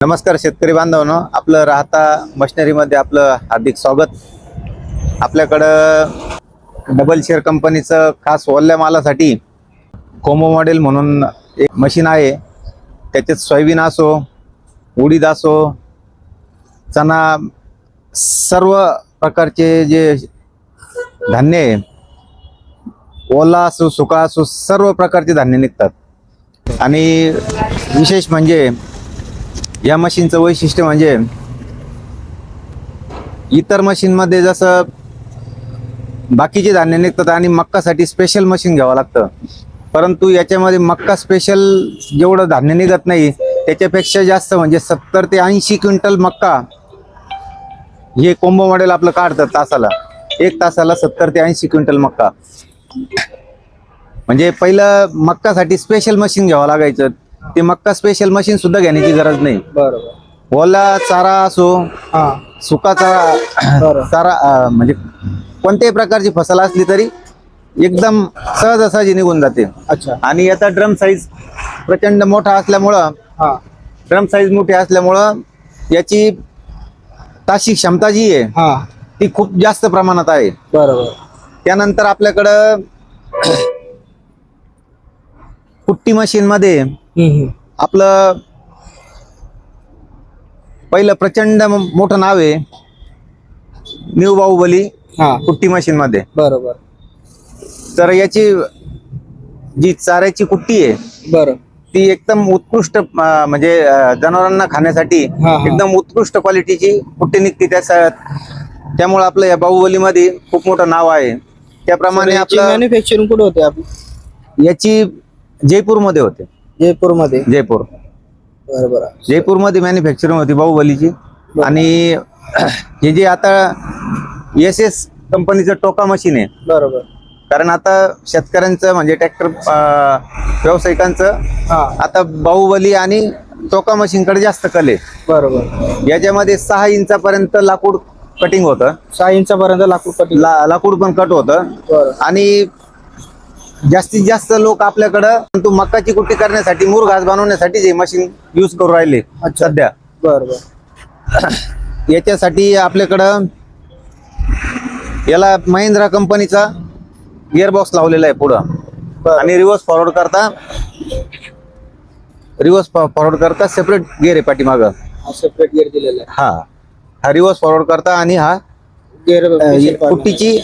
नमस्कार शेतकरी बांधवांनो. आपलं राहता मशिनरीमध्ये आपलं हार्दिक स्वागत. आपल्याकडं डबल शेअर कंपनीचं खास ओल्या मालासाठी कोमो मॉडेल म्हणून एक मशीन आहे. त्याच्यात सोयाबीन असो उडीद असो चणा सर्व प्रकारचे जे धान्य आहे ओला असो सुका असो सर्व प्रकारचे धान्य निघतात. आणि विशेष म्हणजे या मशीनचं वैशिष्ट्य म्हणजे इतर मशीनमध्ये जसं बाकीचे धान्य निघतात आणि मक्कासाठी स्पेशल मशीन घ्यावं लागतं. परंतु याच्यामध्ये मक्का स्पेशल जेवढं धान्य निघत नाही त्याच्यापेक्षा जास्त म्हणजे सत्तर ते ऐंशी क्विंटल मक्का हे कोंबो मॉडेल आपलं काढतं तासाला. एक तासाला सत्तर ते ऐंशी क्विंटल मक्का. म्हणजे पहिलं मक्कासाठी स्पेशल मशीन घ्यावं लागायचं. ते मक्का स्पेशल मशीन सुद्धा घेण्याची गरज नाही. बरोबर. ओला चारा असो सुका चारा. चारा अं, म्हणजे कोणत्याही प्रकारची फसल असली तरी एकदम सहजासहजी निघून जाते. अच्छा. आणि याचा ड्रम साईज प्रचंड मोठा असल्यामुळं हा. ड्रम साईज मोठी असल्यामुळं याची ताशी क्षमता जी आहे हा. ती खूप जास्त प्रमाणात आहे. बरोबर. त्यानंतर आपल्याकडं कुट्टी मशीनमध्ये हम्म, हम्म. आपलं पहिलं प्रचंड मोठं नाव आहे. न्यू बाहुबली हा. कुट्टी मशीन मध्ये. बरोबर. तर याची जी चाऱ्याची कुट्टी आहे बरं. ती एकदम उत्कृष्ट म्हणजे जनावरांना खाण्यासाठी. एकदम उत्कृष्ट क्वालिटीची कुट्टी निघते. त्या त्यामुळे आपलं या बाहुबलीमध्ये खूप मोठं नाव आहे. त्याप्रमाणे आपलं मॅन्युफॅक्चरिंग कुठे होते याची जयपूरमध्ये होते. जयपूर. मध्ये जयपूर बरोबर जयपूरमध्ये मॅन्युफॅक्चरिंग होती बाहुबलीची आणि हे जे आता एस एस कंपनीचं टोका मशीन आहे. बरोबर. कारण आता शेतकऱ्यांचं म्हणजे ट्रॅक्टर व्यावसायिकांचं हा. आता बाहुबली आणि टोका मशीनकडे जास्त कल आहे. बरोबर. याच्यामध्ये सहा इंचापर्यंत लाकूड कटिंग होतं. सहा इंचापर्यंत लाकूड कटिंग लाकूड पण कट होतं. आणि जास्तीत जास्त लोक आपल्याकडं तू मक्काची कुट्टी करण्यासाठी मूर घास बनवण्यासाठी हे मशीन यूज करू राहिले अच्छा. सध्या. बरोबर याच्यासाठी आपल्याकडं याला महिंद्रा कंपनीचा गिअरबॉक्स लावलेला आहे पुढं. बरं. आणि रिव्हर्स फॉरवर्ड करता रिव्हर्स फॉरवर्ड करता सेपरेट गिअर आहे पाठीमागं. सेपरेट गिअर दिलेला हा. हा रिव्हर्स फॉरवर्ड करता आणि हा आहे अ, गिअर कुट्टीची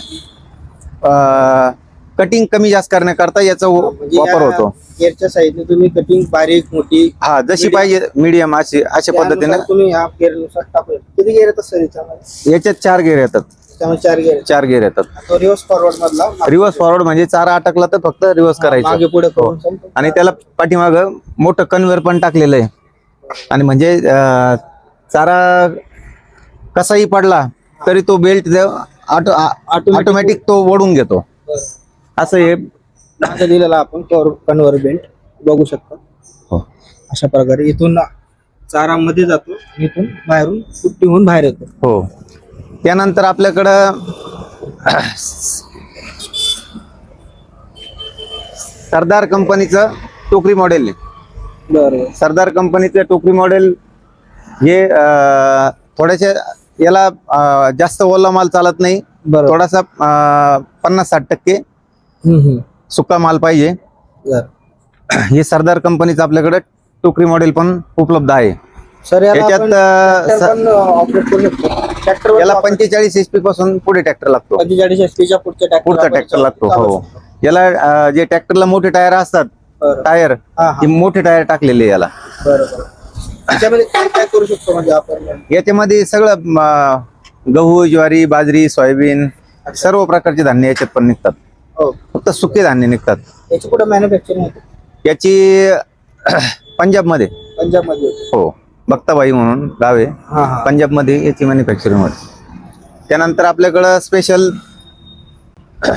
कटिंग कमी जास्त करण्याकरता याचा व- म्हणजे वापर होतो. गिअरच्या साईडने तुम्ही कटिंग बारीक मोठी हा जशी पाहिजे मीडियम अशी अशा पद्धतीने तुम्ही ह्या गिअरनुसार टाकू शकता. किती गिअर येतात सर याच्यामध्ये? याच्यात चार गेअर येतात. त्यामुळे चार गिअर चार गेअर येतात. तो रिव्हर्स फॉरवर्ड मधला रिव्हर्स फॉरवर्ड म्हणजे चारा अटकला तर फक्त रिव्हर्स मागे करायचं. पुढे करून संपलं. आणि त्याला पाठीमाग मोठं कन्व्हेअर पण टाकलेलं आहे. आणि म्हणजे अं, चारा कसाही पडला तरी तो बेल्ट ऑटोमॅटिक तो ओढून घेतो. असं हे मागे दिलेला आपण कन्व्हर बेल्ट बघू शकता. हो. अशा प्रकारे इथून चारा मध्ये जातो. इथून बाहेरून कुट्टी होऊन बाहेर येतो. हो. त्यानंतर आपल्याकडं सरदार कंपनीचं टोकरी मॉडेल आहे. बरोबर सरदार कंपनीचं टोकरी मॉडेल हे थोड्याशा याला जास्त ओला माल चालत नाही. बरोबर. थोडासा पन्नास साठ टक्के. सुका माल पाहिजे. हे सरदार कंपनीचं आपल्याकडे टोकरी मॉडेल पण उपलब्ध आहे. सर याच्यात याला पंचेचाळीस एच पी पासून पुढे ट्रॅक्टर लागतो. पंचेचाळीस एच पीच्या पुढच्या पुढचा ट्रॅक्टर लागतो हो. याला जे ट्रॅक्टरला मोठे टायर असतात टायर मोठे टायर टाकलेले याला. काय करू शकतो म्हणजे आपण? याच्यामध्ये सगळं गहू ज्वारी बाजरी सोयाबीन सर्व प्रकारचे धान्य याच्यात पण निघतात. फक्त सुके धान्य निघतात. याची कुठं मॅन्युफॅक्चरिंग होते? याची पंजाबमध्ये. पंजाबमध्ये होते. हो. बक्ताबाई म्हणून गाव आहे. हा हा. पंजाबमध्ये याची मॅन्युफॅक्चरिंग होते. त्यानंतर आपल्याकडं स्पेशल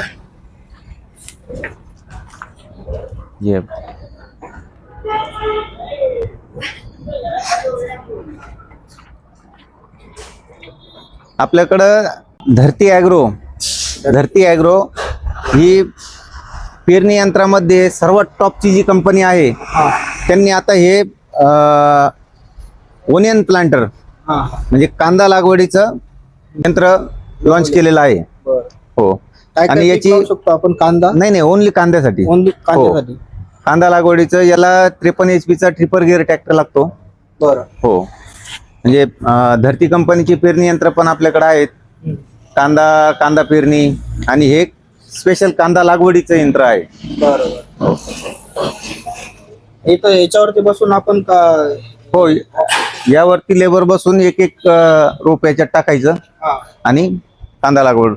ये. आपल्याकडं धरती ॲग्रो धरती ॲग्रो ही पेरणी यंत्रामध्ये सर्वात टॉपची जी कंपनी आहे हा. त्यांनी आता हे ओनियन प्लांटर हा. हा म्हणजे कांदा लागवडीचं यंत्र लॉन्च केलेलं आहे. हो. आणि याची- आपण? कांदा? नाही नाही ओनली कांद्यासाठी. ओनली कांद्यासाठी. कांदा लागवडीचं याला त्रेपन्न एच पीचा ट्रिपर गिअर ट्रॅक्टर लागतो. बरं. हो. म्हणजे धरती कंपनीची पेरणी यंत्र पण आपल्याकडे आहेत. कांदा कांदा पेरणी आणि हे स्पेशल कांदा लागवडीचं यंत्र आहे. बरं बरं इथं याच्यावरती बसून आपण का हो यावरती लेबर बसून एक एक अं, रोप याच्यात टाकायचं हा. आणि कांदा लागवड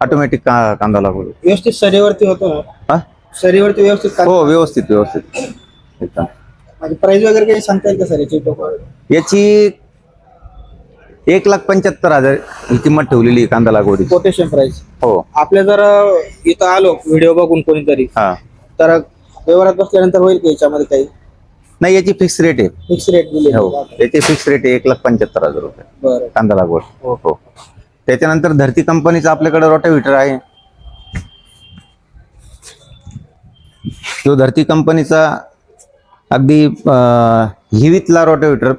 ऑटोमॅटिक कांदा लागवड. व्यवस्थित शरीरवरती होतो ना? हा? शरीरवरती व्यवस्थित हो व्यवस्थित व्यवस्थित. एकदम. म्हणजे प्राइस वगैरे काही सांगता येईल का सर याची याची एक लाख पंच्याहत्तर हजार ही किंमत ठेवलेली आहे कांदा लागवडीची. कोटेशन प्राइस हो. आपल्या जर इथं आलो व्हिडिओ बघून कोणीतरी हा. तर व्यवहारात बसल्यानंतर होईल का याच्यामध्ये काही? नाही याची फिक्स रेट आहे. फिक्स रेट दिले. हो. याची फिक्स रेट आहे एक लाख पंच्याहत्तर हजार रुपये. बरं. कांदा लागवड. हो. हो त्याच्यानंतर धरती कंपनीचा आपल्याकडे रोटाव्हिटर आहे. जो धरती कंपनीचा अगदी हिवीतला रोटाव्हिटर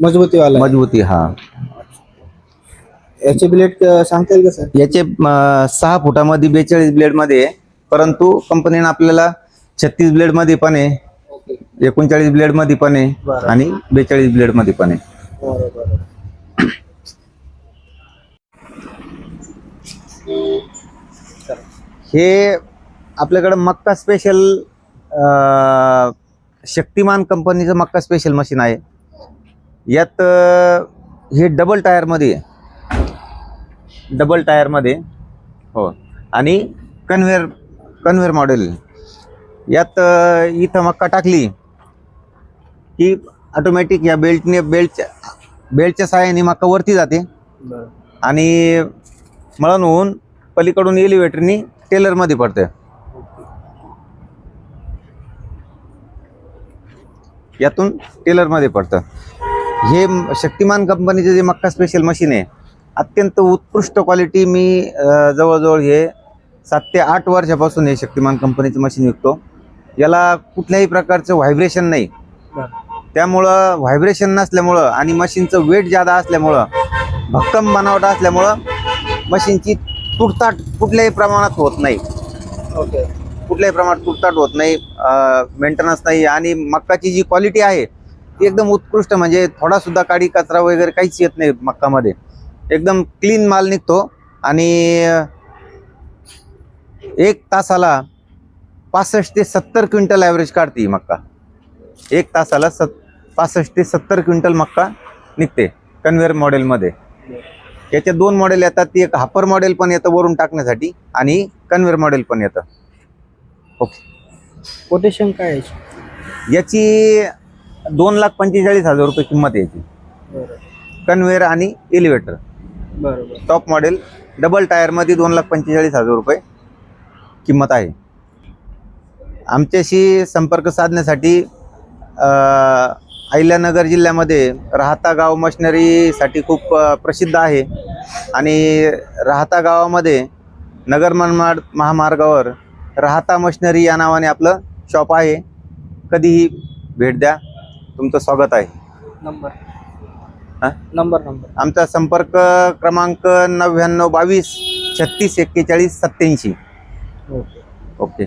मजबूतीवाला मजबूती हा. याचे ब्लेड सांगता येईल का सर? याचे अं, सहा फुटामध्ये बेचाळीस ब्लेडमध्ये आहे. परंतु कंपनीनं आपल्याला छत्तीस ब्लेडमध्ये पण आहे ओके. एकोणचाळीस ब्लेडमध्ये पण आहे बरं. आणि बेचाळीस ब्लेडमध्ये पण आहे. बरं बरं. हे आपल्याकडं मक्का स्पेशल शक्तिमान कंपनीचं मक्का स्पेशल मशीन आहे. यात हे डबल टायरमध्ये आहे. डबल टायरमध्ये हो. आणि कन्व्हेअर कन्व्हेअर मॉडेल यात इथं मक्का टाकली की ऑटोमॅटिक या बेल्टने बेल्टच्या बेल्टच्या सहाय्याने मक्का वरती जाते. आणि मळण होऊन पलीकडून एलिव्हेटरनी टेलरमध्ये पडते यातून टेलरमध्ये पडतं. हे शक्तिमान कंपनीचे जे मक्का स्पेशल मशीन आहे अत्यंत उत्कृष्ट क्वालिटी मी जवळजवळ हे सात ते आठ वर्षापासून हे शक्तिमान कंपनीचं मशीन विकतो. याला कुठल्याही प्रकारचं व्हायब्रेशन नाही. त्यामुळं व्हायब्रेशन नसल्यामुळं आणि मशीनचं वेट जादा असल्यामुळं भक्कम बनावट असल्यामुळं मशीनची तुटताट कुठल्याही प्रमाणात होत नाही. ओके कुठल्याही प्रमाणात तुटताट होत नाही मेंटेनन्स नाही आणि मक्काची जी क्वालिटी आहे ती एकदम उत्कृष्ट म्हणजे थोडासुद्धा काडी कचरा वगैरे काहीच येत नाही मक्कामध्ये. एकदम क्लीन माल निघतो. आणि एक तासाला पासष्ट ते सत्तर क्विंटल ॲव्हरेज काढते मक्का. एक तासाला सत पासष्ट ते सत्तर क्विंटल मक्का निघते कन्व्हेअर मॉडेलमध्ये याचे दोन मॉडेल येतात. ती एक हापर मॉडेल पण येतं वरून टाकण्यासाठी आणि कन्व्हेअर मॉडेल पण येतं. ओके कोटेशन काय आहे? याची? दोन लाख पंचेचाळीस हजार रुपये किंमत आहे याची बरं. कन्व्हेअर आणि एलिव्हेटर बरं बरं टॉप मॉडेल डबल टायरमध्ये दोन लाख पंचेचाळीस हजार रुपये किंमत आहे. आमच्याशी संपर्क साधण्यासाठी अहिल्यानगर जिल्ह्यामध्ये राहता गाव मशिनरीसाठी खूप प्रसिद्ध आहे. आणि राहता गावामध्ये नगर मनमाड महामार्गावर राहता मशिनरी या नावाने आपलं शॉप आहे. कधीही भेट द्या. तुमचं स्वागत आहे. नंबर. हा? Number number. आमचा संपर्क क्रमांक नव्याण्णव बावीस छत्तीस एक्केचाळीस सत्याऐंशी ओके. ओके.